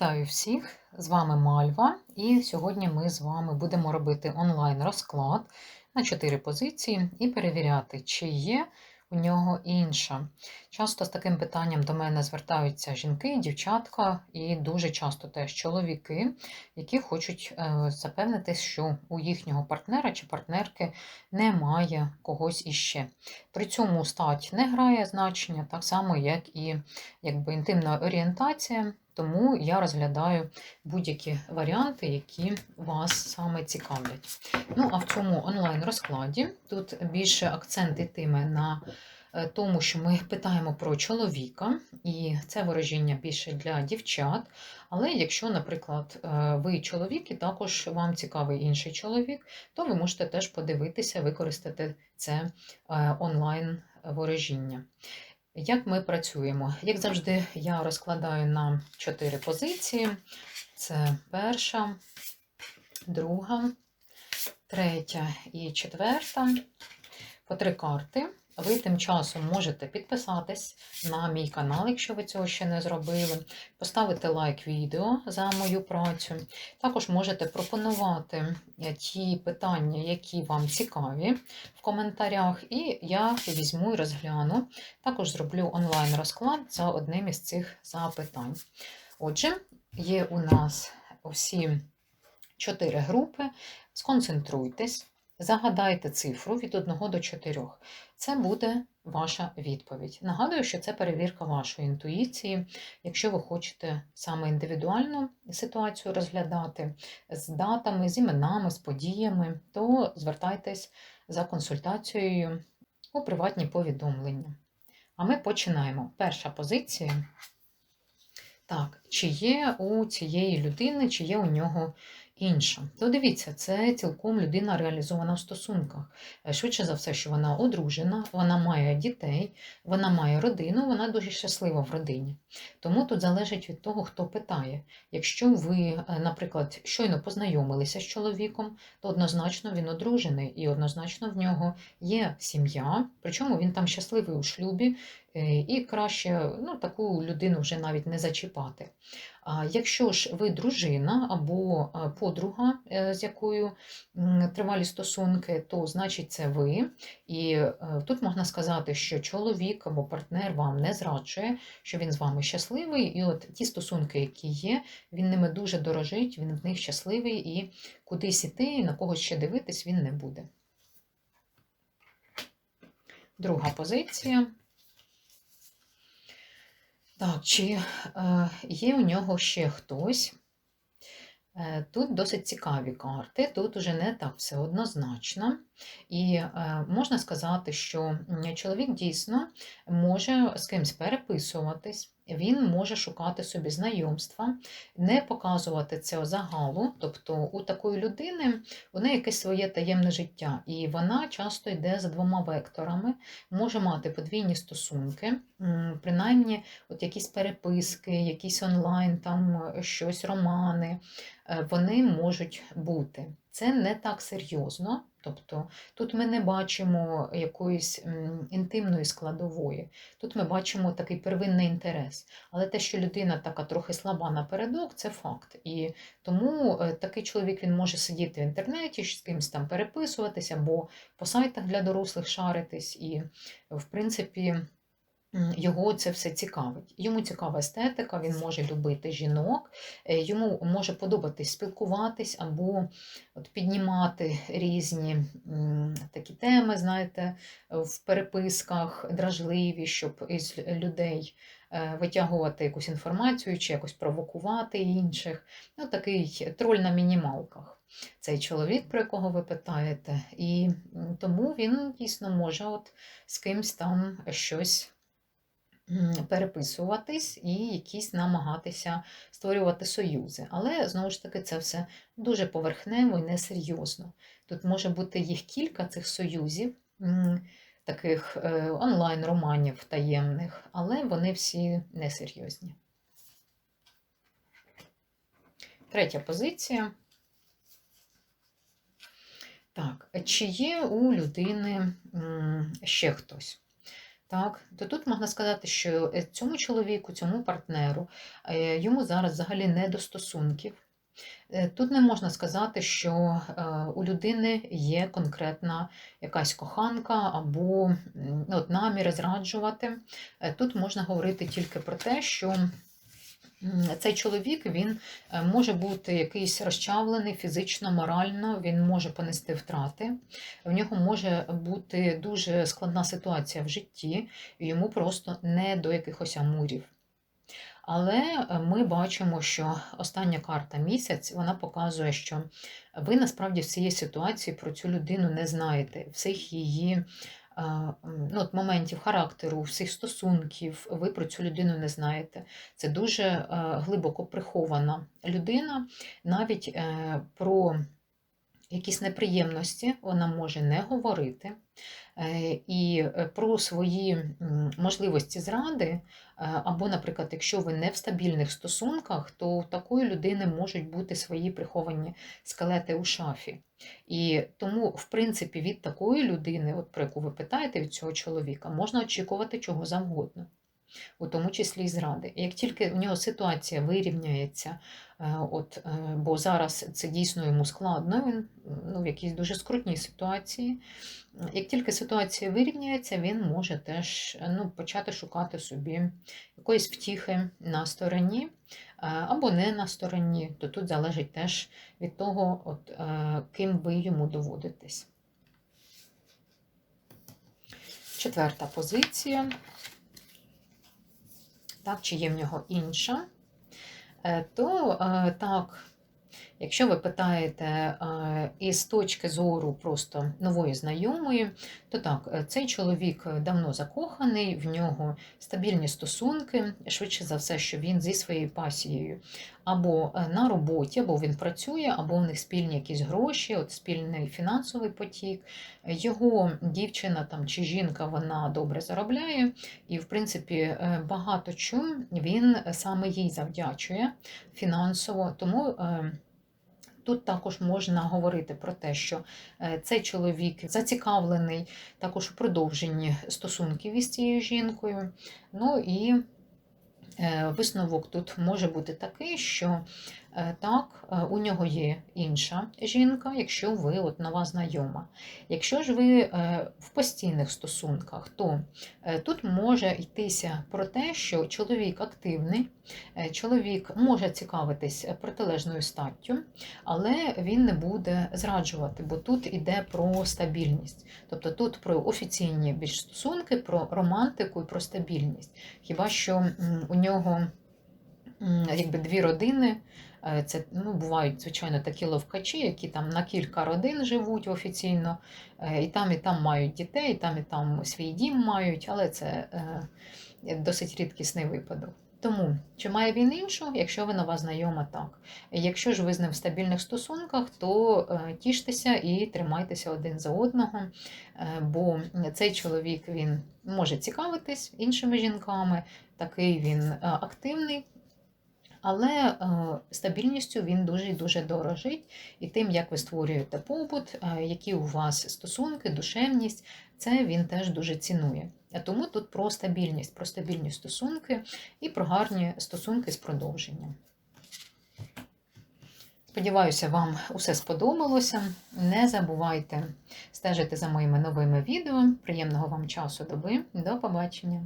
Вітаю всіх! З вами Мальва, і сьогодні ми з вами будемо робити онлайн-розклад на 4 позиції і перевіряти, чи є у нього інша. Часто з таким питанням до мене звертаються жінки, дівчатка, і дуже часто теж чоловіки, які хочуть е, запевнитись, що у їхнього партнера чи партнерки немає когось іще. При цьому стать не грає значення, так само, як і якби, інтимна орієнтація. Тому я розглядаю будь-які варіанти, які вас саме цікавлять. Ну, а в цьому онлайн-розкладі тут більше акцент йтиме на е, тому, що ми питаємо про чоловіка, і це ворожіння більше для дівчат. Але якщо, наприклад, е, ви чоловік і також вам цікавий інший чоловік, то ви можете теж подивитися, використати це е, онлайн-ворожіння. Як ми працюємо? Як завжди, я розкладаю на чотири позиції: це перша, друга, третя і четверта. По три карти. Ви тим часом можете підписатись на мій канал, якщо ви цього ще не зробили, поставити лайк відео за мою працю. Також можете пропонувати ті питання, які вам цікаві в коментарях, і я візьму і розгляну. Також зроблю онлайн-розклад за одним із цих запитань. Отже, є у нас усі чотири групи. Сконцентруйтесь. Загадайте цифру від 1 до 4. Це буде ваша відповідь. Нагадую, що це перевірка вашої інтуїції. Якщо ви хочете саме індивідуальну ситуацію розглядати з датами, з іменами, з подіями, то звертайтесь за консультацією у приватні повідомлення. А ми починаємо. Перша позиція. Так, чи є у цієї людини, чи є у нього інша. То дивіться, це цілком людина реалізована в стосунках. Е, швидше за все, що вона одружена, вона має дітей, вона має родину, вона дуже щаслива в родині. Тому тут залежить від того, хто питає. Якщо ви, е, наприклад, щойно познайомилися з чоловіком, то однозначно він одружений і однозначно в нього є сім'я, причому він там щасливий у шлюбі, і краще ну, таку людину вже навіть не зачіпати. Якщо ж ви дружина або подруга, е, з якою тривалі стосунки, то значить це ви. І е, тут можна сказати, що чоловік або партнер вам не зраджує, що він з вами щасливий, і от ті стосунки, які є, він ними дуже дорожить, він в них щасливий і кудись іти, на когось ще дивитись він не буде. Друга позиція. Так, чи е, є у нього ще хтось? Е, Тут досить цікаві карти, тут уже не так все однозначно. І е, можна сказати, що чоловік дійсно може з кимсь переписуватись, він може шукати собі знайомства, не показувати це загалу. Тобто у такої людини у неї якесь своє таємне життя, і вона часто йде за двома векторами, може мати подвійні стосунки, принаймні от якісь переписки, якісь онлайн, там щось, романи, е, вони можуть бути. Це не так серйозно. Тобто тут ми не бачимо якоїсь інтимної складової, тут ми бачимо такий первинний інтерес. Але те, що людина така трохи слаба напередок, це факт. І тому е, такий чоловік він може сидіти в інтернеті, з кимось там переписуватися, або по сайтах для дорослих шаритись. І, в принципі, його це все цікавить. Йому цікава естетика, він може любити жінок, е, йому може подобатись спілкуватись або от піднімати різні такі теми, знаєте, в переписках дражливі, щоб із людей е, витягувати якусь інформацію чи якось провокувати інших. Ну, Такий троль на мінімалках. Цей чоловік, про якого ви питаєте, і тому він дійсно може от з кимсь там щось переписуватись і якісь намагатися створювати союзи. Але, знову ж таки, це все дуже поверхнево і несерйозно. Тут може бути їх кілька цих союзів, таких е, онлайн-романів таємних, але вони всі несерйозні. Третя позиція. Так, чи є у людини ще хтось? Так, то тут можна сказати, що е, цьому чоловіку, цьому партнеру, е, йому зараз взагалі не до стосунків. Е, Тут не можна сказати, що у людини є конкретна якась коханка або от, наміри зраджувати. Тут можна говорити тільки про те, що цей чоловік він е, може бути якийсь розчавлений фізично, морально, він може понести втрати. В нього може бути дуже складна ситуація в житті, і йому просто не до якихось амурів. Але е, ми бачимо, що остання карта місяць вона показує, що ви насправді в цієї ситуації про цю людину не знаєте, всіх її ну, от моментів характеру, всіх стосунків, ви про цю людину не знаєте. Це дуже глибоко прихована людина, навіть е, про якісь неприємності вона може не говорити. Е, І е, про свої можливості зради, або, наприклад, якщо ви не в стабільних стосунках, то у такої людини можуть бути свої приховані скелети у шафі. І тому, в принципі, від такої людини, от про яку ви питаєте від цього чоловіка, можна очікувати чого завгодно, у тому числі і зради. Як тільки в нього ситуація вирівняється, е, от, е, бо зараз це дійсно йому складно, він ну, в якійсь дуже скрутній ситуації. Як тільки ситуація вирівняється, він може теж ну, почати шукати собі якоїсь втіхи на стороні е, або не на стороні, то тут залежить теж від того, от, ким ви йому доводитесь. Четверта позиція. Так, чи є в нього інша? Е, То е, так, якщо ви питаєте е, із точки зору просто нової знайомої, то так, е, цей чоловік давно закоханий, в нього стабільні стосунки, швидше за все, що він зі своєю пасією або е, на роботі, або він працює, або у них спільні якісь гроші, от спільний фінансовий потік. Його дівчина там чи жінка вона добре заробляє, і, в принципі, е, багато чим він саме їй завдячує фінансово. Тому е, тут також можна говорити про те, що е, цей чоловік зацікавлений також у продовженні стосунків із цією жінкою. Ну і е, висновок тут може бути такий, що так, е, у нього є інша жінка, якщо ви от нова знайома. Якщо ж ви е, в постійних стосунках, то е, тут може йтися про те, що чоловік активний, е, чоловік може цікавитись протилежною статтю, але він не буде зраджувати, бо тут іде про стабільність. Тобто тут про офіційні більш стосунки, про романтику і про стабільність. Хіба що у нього якби дві родини. Е, Це ну, бувають, звичайно, такі ловкачі, які там на кілька родин живуть офіційно, е, і там, і там мають дітей, і там, і там свій дім мають, але це е, досить рідкісний випадок. Тому, чи має він іншу, якщо ви нова знайома, так. Якщо ж ви з ним в стабільних стосунках, то тіштеся і тримайтеся один за одного, бо цей чоловік він може цікавитись іншими жінками, такий він активний, але е, стабільністю він дуже і дуже дорожить. І тим, як ви створюєте побут, е, які у вас стосунки, душевність, це він теж дуже цінує. А Тому тут про стабільність, про стабільні стосунки і про гарні стосунки з продовженням. Сподіваюся, вам усе сподобалося. Не забувайте стежити за моїми новими відео. Приємного вам часу доби. До побачення!